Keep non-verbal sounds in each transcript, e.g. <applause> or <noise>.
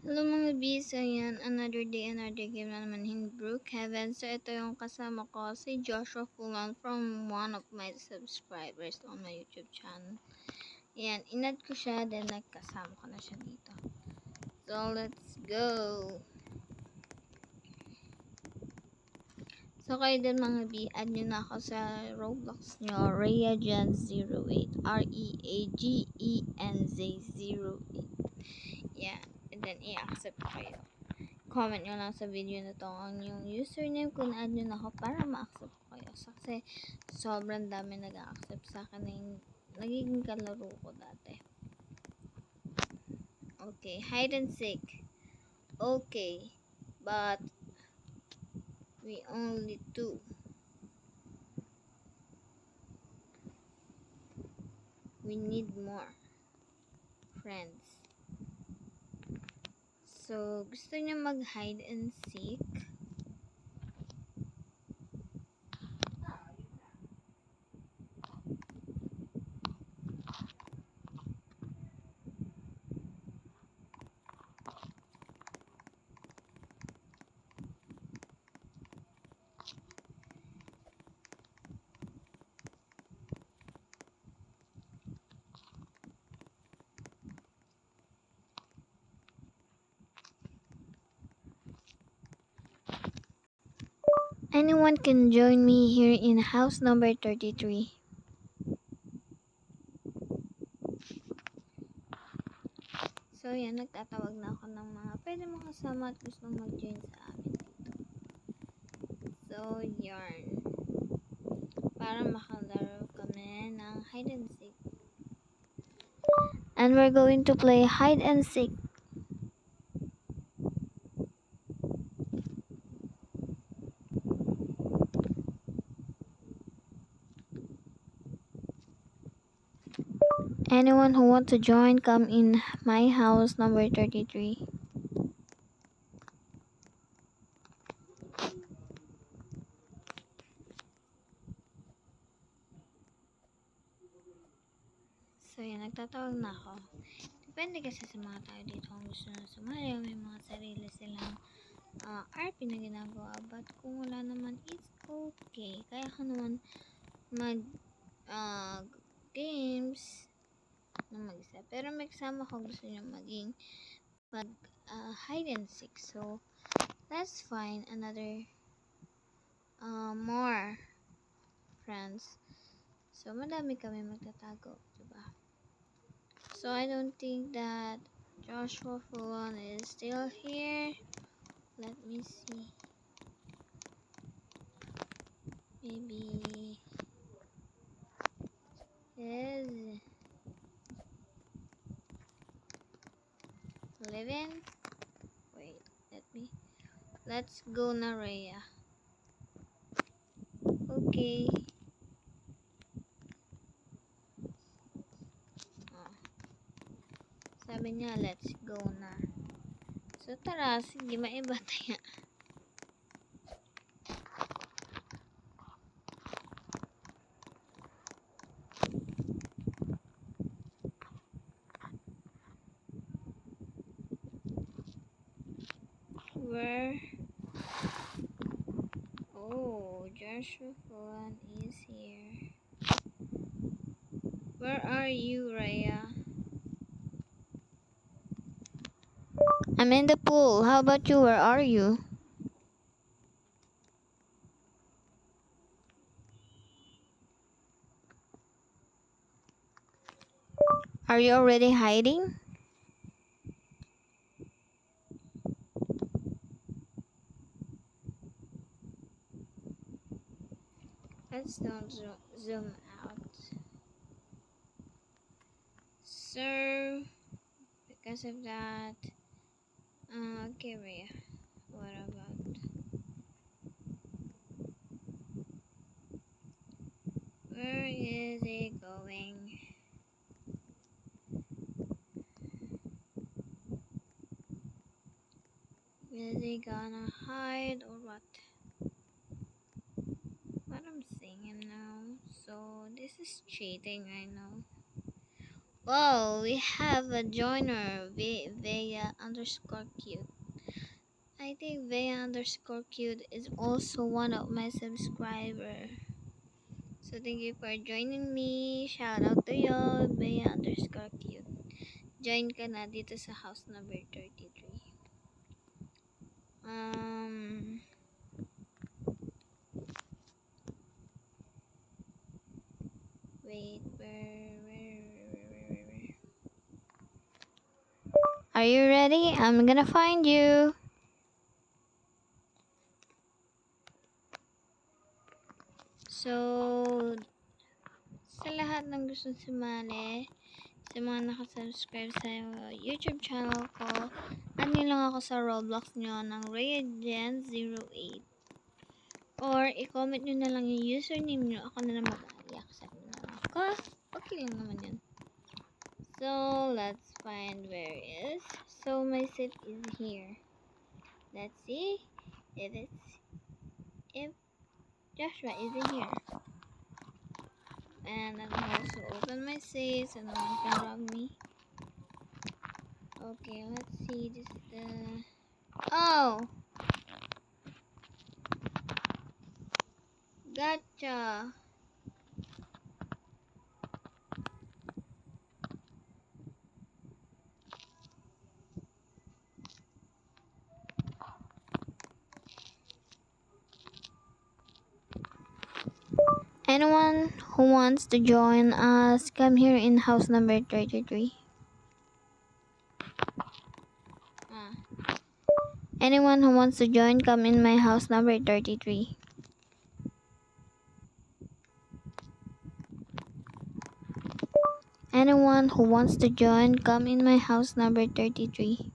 Hello mga bis, ayan, another day, another game na naman in Brookhaven. So, ito yung kasama ko, si Joshua Fulan from one of my subscribers on my YouTube channel. Ayan, inad ko siya, then nagkasama ko na siya dito. So, let's go! So, kayo din mga B, add nyo na ako sa Roblox nyo, ReaGen08, R-E-A-G-E-N-Z-08. Yan. Then, i-accept ko kayo. Comment nyo lang sa video na to ang yung username kung na-add nyo na ako para ma-accept ko kayo. Kasi sobrang dami nag-accept sa akin na yung nagiging kalaro ko dati. Okay. Hide and seek. Okay. But, we only two. We need more friends. So, gusto niya mag-hide and seek. Anyone can join me here in house number 33. So, yan, nagtatawag na ako ng mga pwede mo kasama at gusto mag-join sa amin dito. So, yarn. Para makalaro kami ng hide and seek. And we're going to play hide and seek. Anyone who want to join, come in my house number 33. So, yan, nagtatawag na ako. Depende kasi sa mga tao dito kung gusto na sumali. May mga sarili silang uh, RP na ginagawa. But kung wala naman, it's okay. Kaya ko naman mag uh, games na mag-isa. Pero may kasama ko gusto niya maging mag uh, hide and seek. So, that's fine. Another uh, more friends. So, madami kami magtatago. Diba? So, I don't think that Joshua Fulon is still here. Let me see. Maybe is living. Wait, let me. Let's go na Rhea. Okay. Oh. Sabi niya, let's go na. So, tara. Sige, maiba <laughs> tayo. I'm in the pool. How about you? Where are you? Are you already hiding? Let's don't zo- zoom out. So, because of that, uh, okay, Rhea, what about? Where is he going? Is he gonna hide or what? But I'm seeing him now, so this is cheating, I know. Whoa, we have a joiner via underscore cute. I think Bea underscore cute is also one of my subscriber. So thank you for joining me. Shout out to you, Bea underscore cute. Join ka na dito sa house number 33. Um, wait, Are you ready? I'm gonna find you. So, sa lahat ng gusto sumali, sa mga nakasubscribe sa YouTube channel ko, add nyo lang ako sa Roblox nyo ng Radiant08. Or, i-comment nyo na lang yung username nyo. Ako na lang mag-i-accept na. Ako, okay lang naman yun. So, let's find where it is. So, my seat is here. Let's see if it's if Joshua is in here. And I'm also open my safe so no one can rob me. Okay, let's see. This is the Oh Gotcha. Anyone who wants to join us, come here in house number 33. Ah. Anyone who wants to join, come in my house number 33. Anyone who wants to join, come in my house number 33.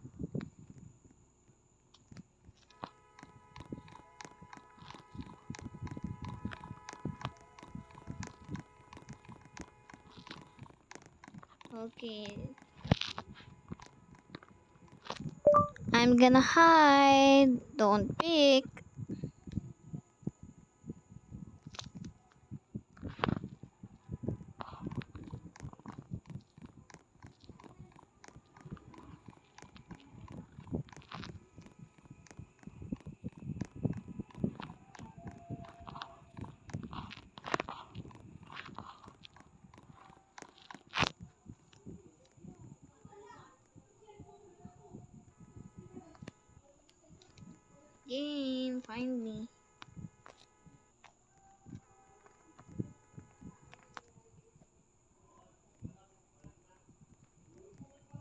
I'm gonna hide. Don't pick.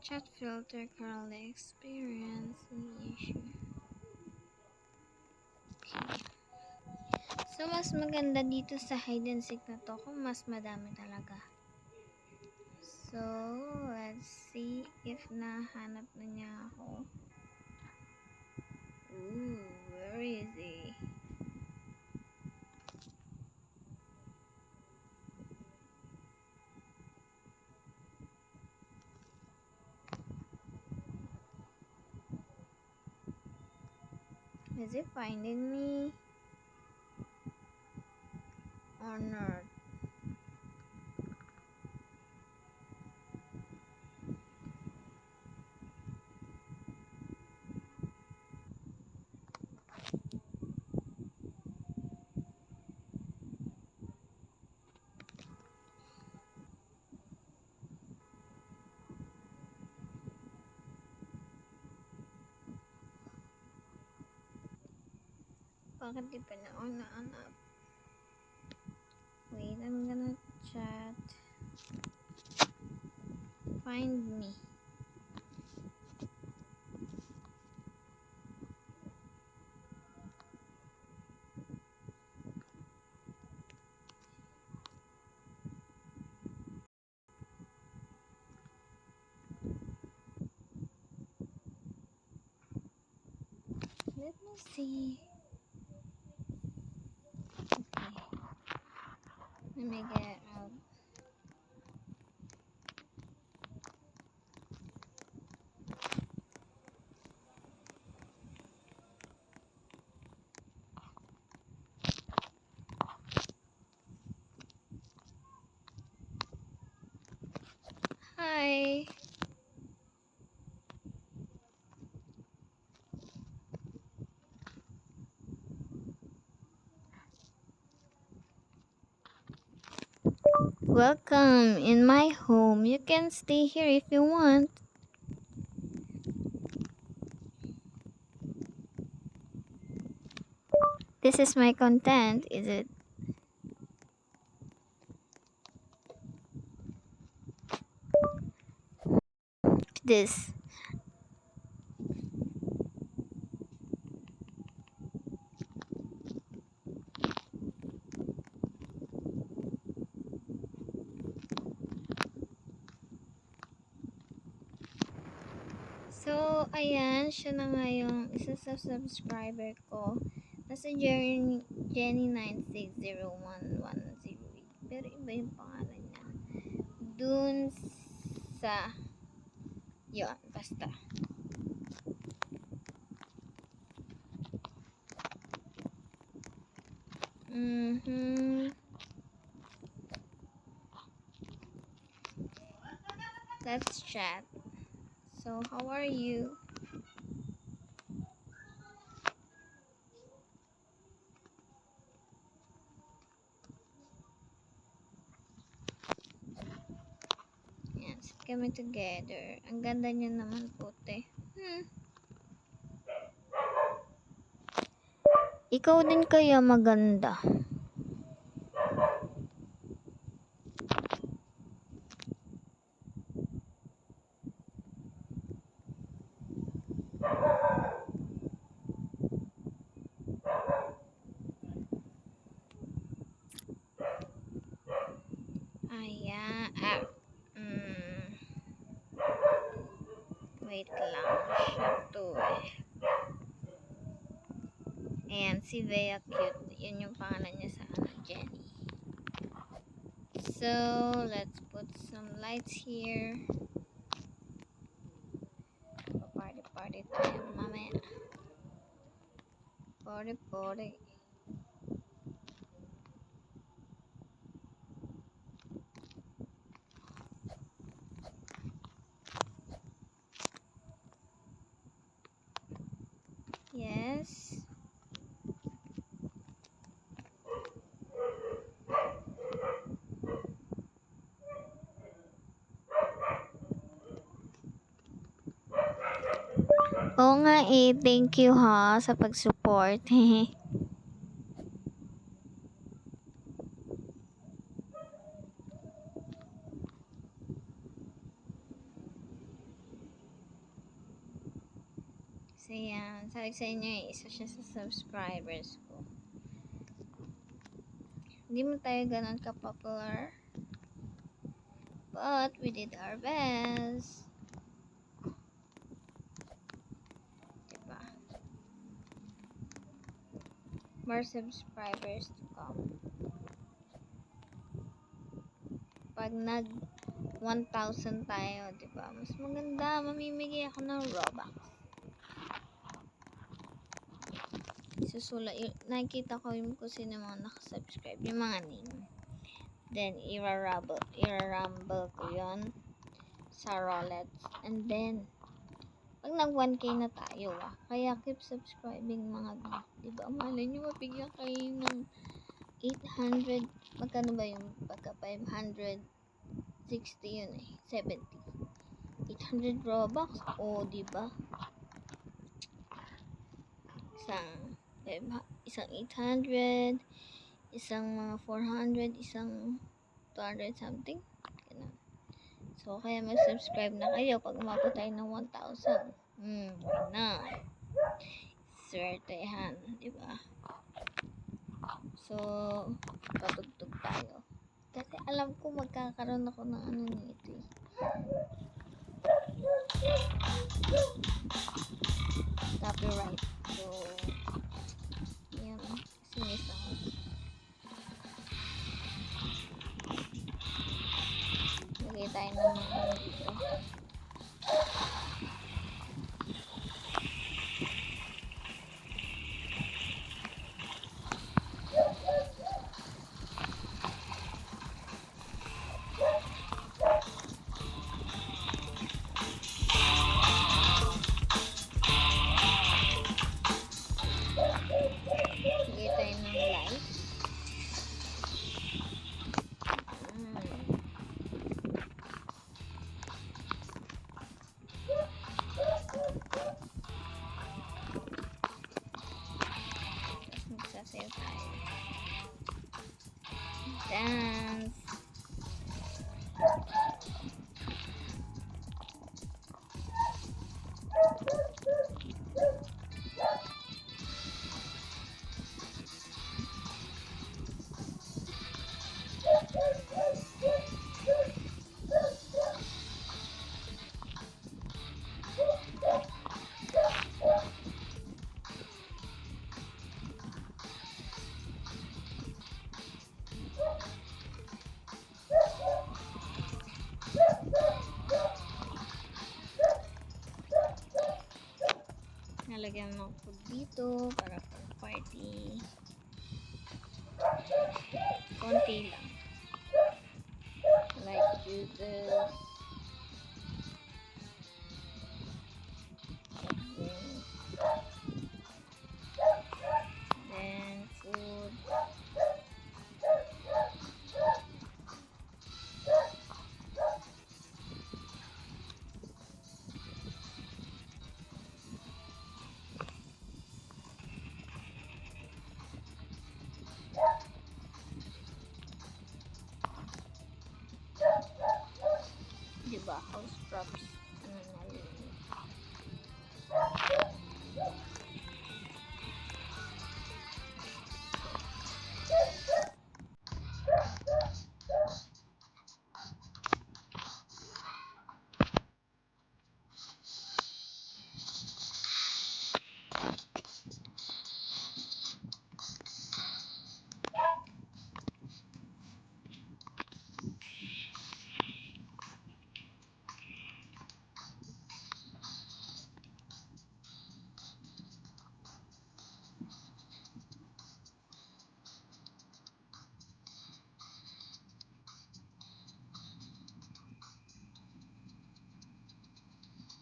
Chat filter currently experience the issue. So, mas maganda dito sa hide and seek na to kung mas madami talaga. So, let's see if nahanap na niya ako. Ooh, where is he? Is it finding me? Or not? Bakit di pa? Wait, I'm gonna chat. Find me. Let me see. Okay. Let me get out. Hi. Welcome in my home. You can stay here if you want. This is my content, is it? This. So, ayan, siya na nga yung isa sa subscriber ko. Nasa Jenny, Jenny9601108. Pero iba yung pangalan niya. Dun sa... Yun, basta. Mhm. Let's chat. So, how are you? Kami together. Ang ganda niya naman puti. Hmm. Ikaw din kaya maganda. Si Bea Cute. Yun yung pangalan niya sa ano, Jenny. So, let's put some lights here. Party, party tayo mamaya. Party, party. Oo nga eh, thank you ha sa pag-support. <laughs> So yan, sabi sa inyo eh, isa siya sa subscribers ko. Hindi mo tayo ganun ka-popular. But we did our best. Diba? More subscribers to come. Pag nag 1,000 tayo, diba? Mas maganda, mamimigay ako ng Robux. Susula, nakikita ko yung kung sino mga nakasubscribe, yung mga name. Then, i-rumble, i-rumble ko yun sa Rolex. And then, pag nag 1k na tayo ah, kaya keep subscribing mga bi. Diba? Malay nyo, mabigyan kayo ng 800, magkano ba yung pagka 560 yun eh, 70. 800 Robux, o oh, diba? Isang, five- isang 800, isang mga 400, isang 200 something. So, kaya mag-subscribe na kayo pag umabot tayo ng 1,000. Hmm, not? Swertehan, di ba? So, patugtog tayo. Kasi alam ko magkakaroon ako ng ano nito eh. Copyright. So, Lagay tayo mo ng food dito para pang party. Konti lang. Like juices.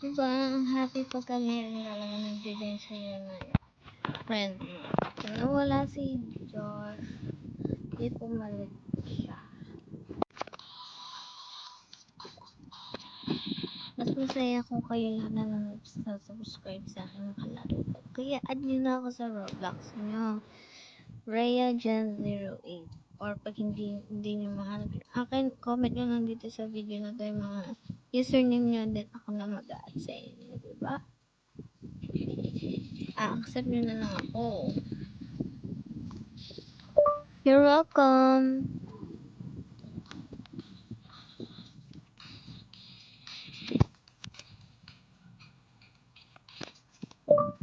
Diba? Happy pagka meron na lang nagbibigay sa'yo na friend mo. Kung nawala si Josh, di pumalit siya. Mas masaya kung kayo lahat na lang subscribe sa akin makalaro ko. Kaya add nyo na ako sa Roblox nyo. Rhea Gen 08 or pag hindi hindi nyo mahanap akin comment nyo lang dito sa video na to yung mga username nyo then ako na mag-add sa inyo diba ah, accept nyo na lang ako. You're welcome.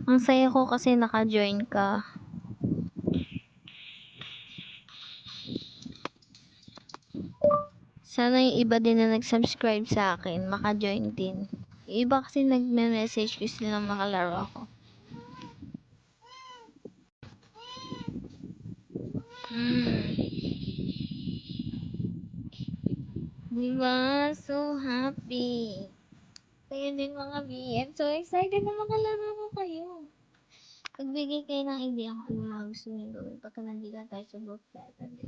Ang saya ko kasi naka-join ka Sana yung iba din na nag-subscribe sa akin, maka-join din. Yung iba kasi nagme-message ko sila makalaro ako. Hmm. Diba? So happy. Kayo din mga B. I'm so excited na makalaro ko kayo. Pagbigay kayo ng idea kung ano gusto niyo gawin pagka nandito tayo sa group natin, di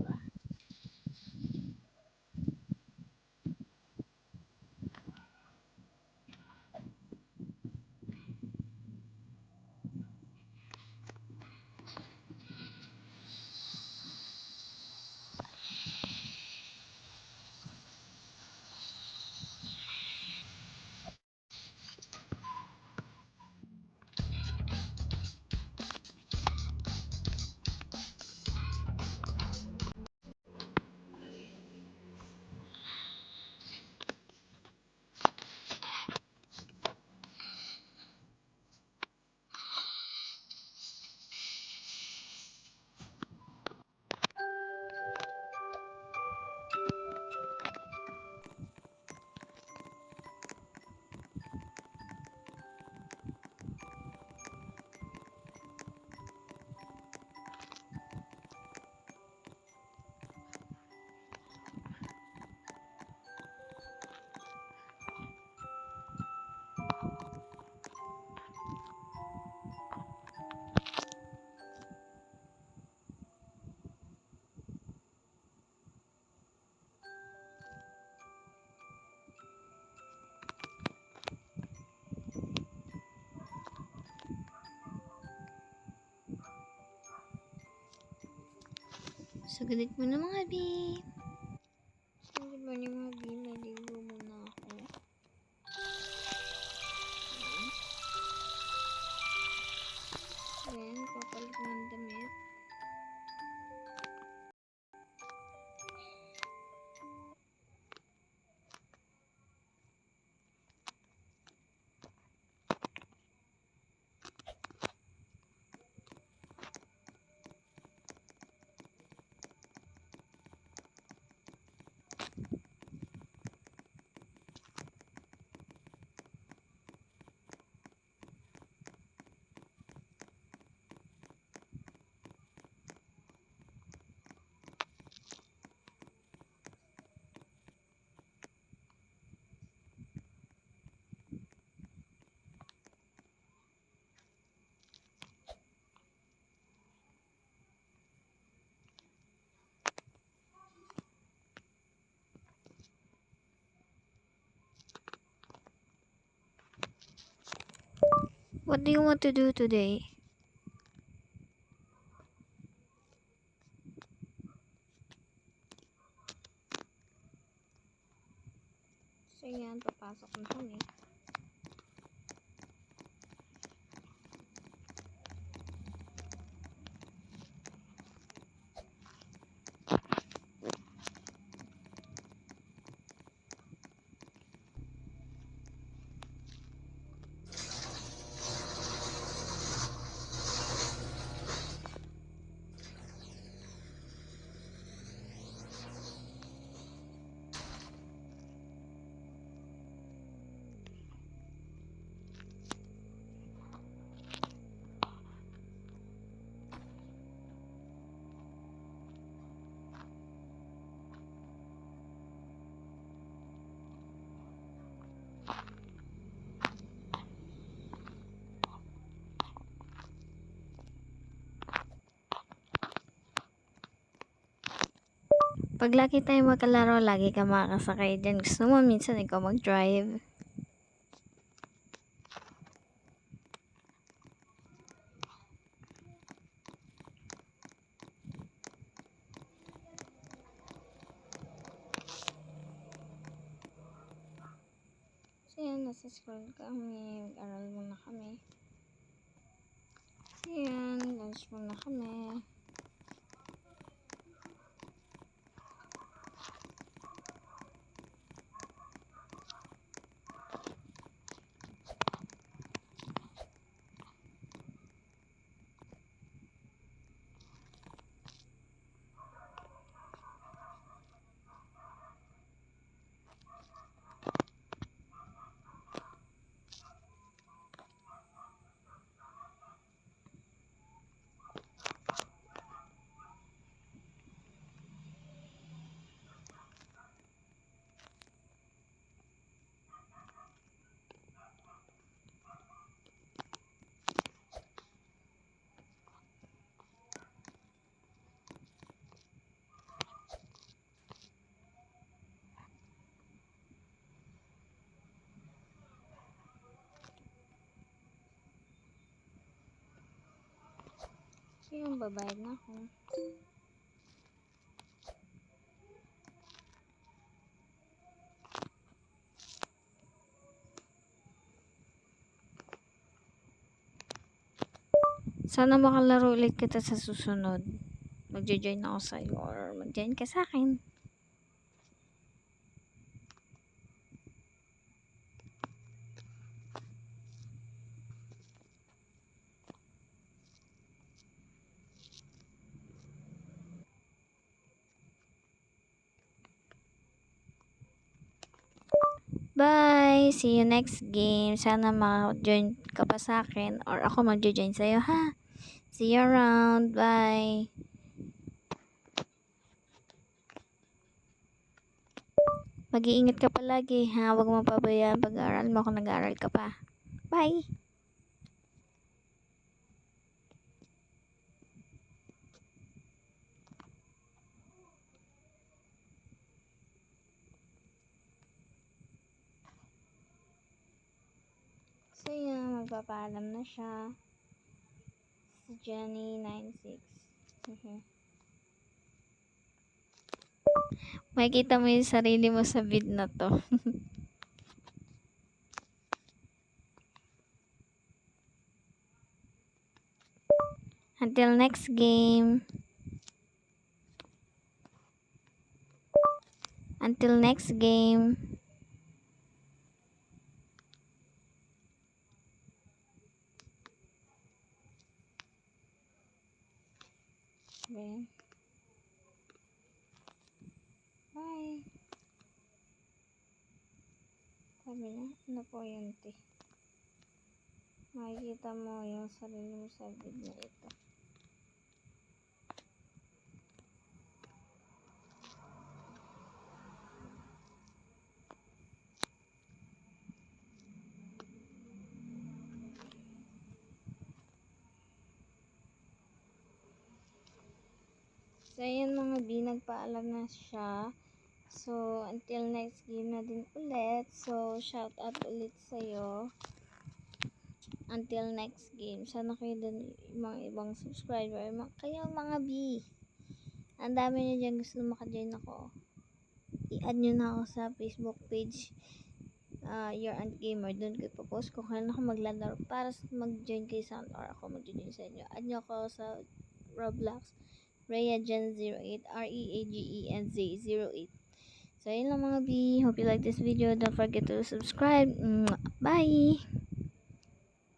ba? Sagulit mo na mga B. What do you want to do today? Pag lagi tayo magkalaro, lagi ka makakasakay dyan. Gusto mo minsan ikaw mag-drive. So yan, nasa school kami. Mag-aral muna kami. So yan, lunch muna kami. So yan, babayad na ako. Sana makalaro ulit kita sa susunod. Magjo-join ako sa'yo or mag-join ka sa akin. Bye! See you next game. Sana ma-join ka pa sa akin or ako mag-join sa'yo, ha? See you around. Bye! Mag-iingat ka palagi, ha? Huwag mo pabayaan pag-aaral mo kung nag-aaral ka pa. Bye! So yan, magpapaalam na siya. Si Jenny 96. Mhm. Makikita mo yung sarili mo sa vid na to. <laughs> Until next game. Until next game. Okay. Bye. Sabi niya, ano po yun, te? Makikita mo yung sarili mo sa video na ito. So, ayan mga B, nagpaalam na siya. So, until next game na din ulit. So, shout out ulit sa'yo. until next game. Sana kayo din mga ibang subscriber. Kayo mga B. Ang dami nyo dyan gusto maka-join ako. I-add nyo na ako sa Facebook page. Uh, Your Aunt Gamer. Doon ko ipopost kung kailan ako maglalaro para mag-join kayo sa or ako mag-join sa inyo. Add nyo ako sa Roblox. ReaGen08. R-E-A-G-E-N-Z 08. So, yun lang mga B. Hope you like this video. Don't forget to subscribe. Bye!